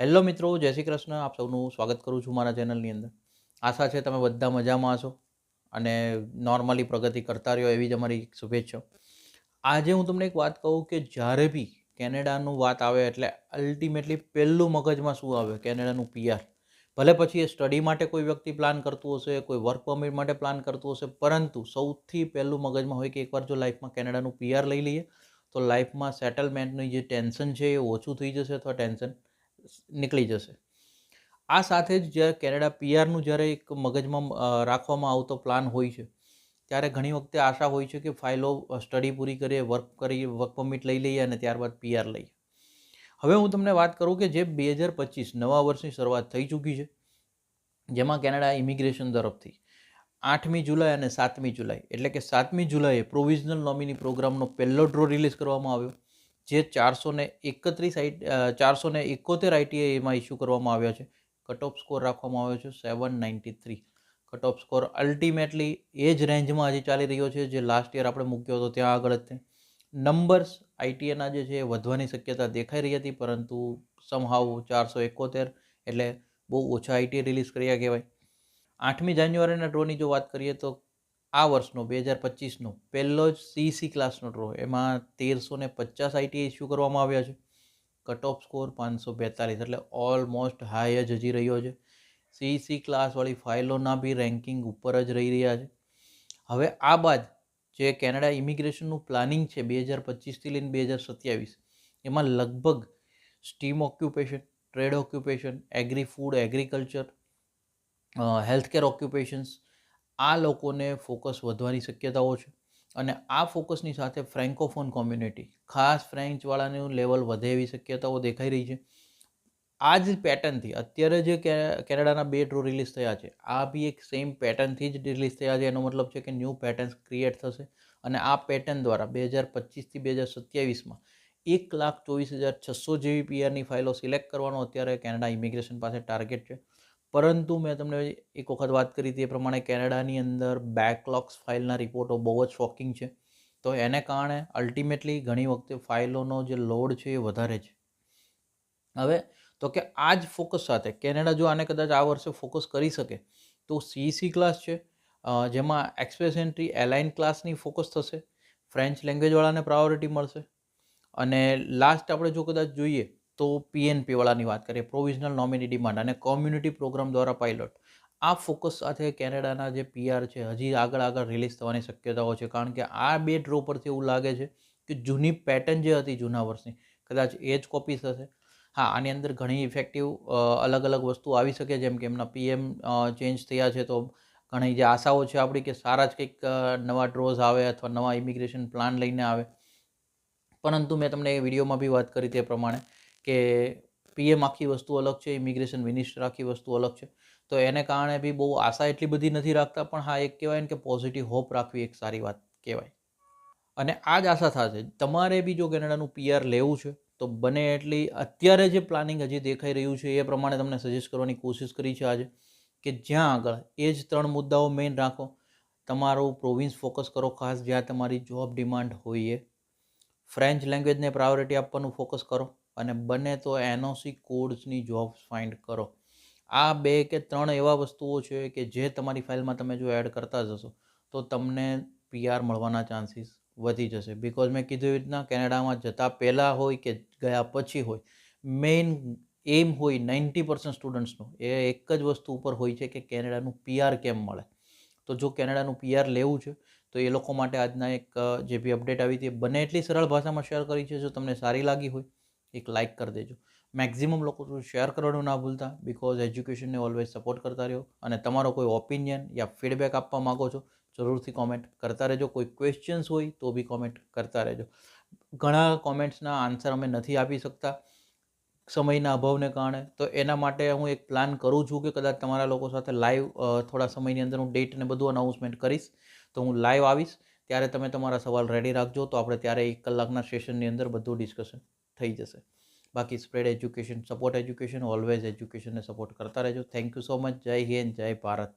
Hello મિત્રો, જય શ્રી કૃષ્ણ. આપ સૌનું સ્વાગત કરું છું મારા ચેનલની અંદર. આશા છે તમે બધા મજામાં હશો અને નોર્મલી પ્રગતિ કરતા રહ્યો એવી જ અમારી શુભેચ્છા. આજે હું તમને એક વાત કહું કે જ્યારે બી કેનેડાનું વાત આવે એટલે અલ્ટિમેટલી પહેલું મગજમાં શું આવે? કેનેડાનું પીઆર ભલે પછી એ સ્ટડી માટે કોઈ વ્યક્તિ પ્લાન કરતું હશે, કોઈ વર્ક પરમિટ માટે પ્લાન કરતું હશે, પરંતુ સૌથી પહેલું મગજમાં હોય કે એકવાર જો લાઈફમાં કેનેડાનું પીઆર લઈ લઈએ, તો લાઈફમાં સેટલમેન્ટની જે ટેન્શન છે એ ઓછું થઈ જશે અથવા ટેન્શન નીકળી જશે. આ સાથે જ જ્યારે કેનેડા પીઆરનું જ્યારે એક મગજમાં રાખવામાં આવતો પ્લાન હોય છે, ત્યારે ઘણી વખતે આશા હોય છે કે ફાઇલો સ્ટડી પૂરી કરીએ વર્ક કરી વર્ક પરમિટ લઈ લઈએ અને ત્યારબાદ પીઆર લઈએ. હવે હું તમને વાત કરું કે જે બે હજાર પચીસ નવા વર્ષની શરૂઆત થઈ ચૂકી છે, જેમાં કેનેડા ઇમિગ્રેશન તરફથી આઠમી જુલાઈ અને સાતમી જુલાઈ, એટલે કે સાતમી જુલાઈએ પ્રોવિઝનલ નોમિની પ્રોગ્રામનો પહેલો ડ્રો રિલીઝ કરવામાં આવ્યો. જે ચારસો ને એકત્રીસ ચારસો ને એકોતેર આઈટીઆઈ એમાં ઇસ્યુ કરવામાં આવ્યા છે. કટ ઓફ સ્કોર રાખવામાં આવ્યો છે seven ninety three cut off score ultimately એ જ રેન્જમાં હજી ચાલી રહ્યો છે, જે લાસ્ટ યર આપણે મૂક્યો હતો, ત્યાં આગળ જ તે. નંબર્સ આઈટીએના જે છે વધવાની શક્યતા દેખાઈ રહી હતી, પરંતુ સમહાવ ચારસો એકોતેર એટલે બહુ ઓછા આઈટીએ રિલીઝ કર્યા કહેવાય. આઠમી જાન્યુઆરીના ડ્રોની જો વાત કરીએ તો આ વર્ષનો, બે હજાર પચીસનો પહેલો જ સીસી ક્લાસનો ડ્રો એમાં તેરસો ને પચાસ આઈટી ઇસ્યુ કરવામાં આવ્યા છે. કટ ઓફ સ્કોર પાંચસો બેતાલીસ, એટલે ઓલમોસ્ટ હાઈ જ હજી રહ્યો છે. સીસી ક્લાસવાળી ફાઇલોના બી રેન્કિંગ ઉપર જ રહી રહ્યા છે. હવે આ બાદ જે કેનેડા ઇમિગ્રેશનનું પ્લાનિંગ છે, બે હજાર પચીસથી લઈને બે હજાર સત્યાવીસ, એમાં લગભગ STEM occupation trade occupation agri food agriculture healthcare occupations આ લોકોને ફોકસ વધવાની શક્યતાઓ છે. અને આ ફોકસની સાથે ફ્રેન્કોફોન કોમ્યુનિટી, ખાસ ફ્રેન્ચવાળાનું લેવલ વધે એવી શક્યતાઓ દેખાઈ રહી છે. આ જ પેટર્નથી અત્યારે જે કેનેડાના બે ડ્રો રિલીઝ થયા છે, આ બી એક સેમ પેટર્નથી જ રિલીઝ થયા છે. એનો મતલબ છે કે ન્યૂ પેટર્ન્સ ક્રિએટ થશે. અને આ પેટર્ન દ્વારા બે હજાર પચીસથી બે હજાર સત્યાવીસમાં એક લાખ ચોવીસ હજાર છસો જેવી પીઆરની ફાઇલો સિલેક્ટ કરવાનો અત્યારે કેનેડા ઇમિગ્રેશન પાસે ટાર્ગેટ છે. પરંતુ મેં તમને એક વખત વાત કરી હતી એ પ્રમાણે કેનેડાની અંદર બેકલોગ્સ ફાઇલના રિપોર્ટો બહુ જ શોકિંગ છે. તો એને કારણે અલ્ટિમેટલી ઘણી વખતે ફાઇલોનો જે લોડ છે એ વધારે છે. હવે તો કે આ જ ફોકસ સાથે, કેનેડા જો આને કદાચ આ વર્ષે ફોકસ કરી શકે, તો સીસી ક્લાસ છે જેમાં એક્સપ્રેસ એન્ટ્રી એલાઇન ક્લાસની ફોકસ થશે ફ્રેન્ચ લેંગ્વેજવાળાને પ્રાયોરિટી મળશે, અને લાસ્ટ આપણે જો કદાચ જોઈએ તો પીએનપીવાળાની વાત કરીએ પ્રોવિઝનલ નોમિની ડિમાન્ડ અને કોમ્યુનિટી પ્રોગ્રામ દ્વારા પાયલોટ આ ફોકસ સાથે કેનેડાના જે પીઆર છે, હજી આગળ આગળ રિલીઝ થવાની શક્યતાઓ છે. કારણ કે આ બે ડ્રો પરથી એવું લાગે છે કે જૂની પેટર્ન જે હતી જૂના વર્ષની, કદાચ એ જ કોપી થશે હા, આની અંદર ઘણી ઇફેક્ટિવ અલગ અલગ વસ્તુ આવી શકે, જેમ કે એમના પીએમ ચેન્જ થયા છે, તો ઘણી જે આશાઓ છે આપણી કે સારા જ કંઈક નવા ડ્રોઝ આવે અથવા નવા ઇમિગ્રેશન પ્લાન લઈને આવે. પરંતુ મેં તમને એ વિડીયોમાં બી વાત કરી તે પ્રમાણે કે પીએમ આખી વસ્તુ અલગ છે, ઇમિગ્રેશન મિનિસ્ટર આખી વસ્તુ અલગ છે. તો એને કારણે બી બહુ આશા એટલી બધી નથી રાખતા, પણ હા, એક કહેવાય ને કે પોઝિટિવ હોપ રાખવી એક સારી વાત કહેવાય. અને આ જ આશા થશે. તમારે બી જો કેનેડાનું પીઆર લેવું છે, તો બને એટલી અત્યારે જે પ્લાનિંગ હજી દેખાઈ રહ્યું છે, એ પ્રમાણે તમને સજેસ્ટ કરવાની કોશિશ કરી છે આજે, કે જ્યાં આગળ એ જ ત્રણ મુદ્દાઓ મેઇન રાખો. તમારું પ્રોવિન્સ ફોકસ કરો ખાસ જ્યાં તમારી જોબ ડિમાન્ડ હોય એ. ફ્રેન્ચ લેંગ્વેજને પ્રાયોરિટી આપવાનું ફોકસ કરો. અને બને તો એનઓસી કોડ્સની જોબ્સ ફાઇન્ડ કરો. આ બે કે ત્રણ એવા વસ્તુઓ છે કે જે તમારી ફાઇલમાં તમે જો એડ કરતા જશો તો તમને પીઆર મળવાના ચાન્સીસ વધી જશે. બિકોઝ મેં કીધું એવી રીતના કેનેડામાં જતાં પહેલાં હોય કે ગયા પછી હોય મેઇન એમ હોય નાઇન્ટી પર્સન્ટ સ્ટુડન્ટ્સનું એ એક જ વસ્તુ ઉપર હોય છે કે કેનેડાનું પીઆર કેમ મળે. તો જો કેનેડાનું પીઆર લેવું છે, તો એ લોકો માટે આજના એક જે બી અપડેટ આવી હતી એ બને એટલી સરળ ભાષામાં શેર કરી છે, જો તમને સારી લાગી હોય. એક લાઇક કરી દેજો. મેક્ઝિમમ લોકો શેર કરવાનું ના ભૂલતા બિકોઝ એજ્યુકેશનને ઓલવેઝ સપોર્ટ કરતા રહ્યો અને તમારો કોઈ ઓપિનિયન યા ફીડબેક આપવા માગો છો, જરૂરથી કોમેન્ટ કરતા રહેજો. કોઈ ક્વેશ્ચન્સ હોય તો બી કોમેન્ટ કરતા રહેજો. ઘણા કોમેન્ટ્સના આન્સર અમે નથી આપી શકતા સમયના અભાવને કારણે. તો એના માટે હું એક પ્લાન કરું છું કે કદાચ તમારા લોકો સાથે લાઈવ થોડા સમયની અંદર હું ડેટ ને બધું અનાઉન્સમેન્ટ કરીશ. તો હું લાઈવ આવીશ. ત્યારે તમે તમારા સવાલ રેડી રાખજો તો આપણે ત્યારે એક કલાકના સેશનની અંદર બધું ડિસ્કશન થઈ જશે. બાકી spread education support education always એજ્યુકેશનને support કરતા રહેજો. થેન્ક યુ સો મચ જય હિન્દ, જય ભારત.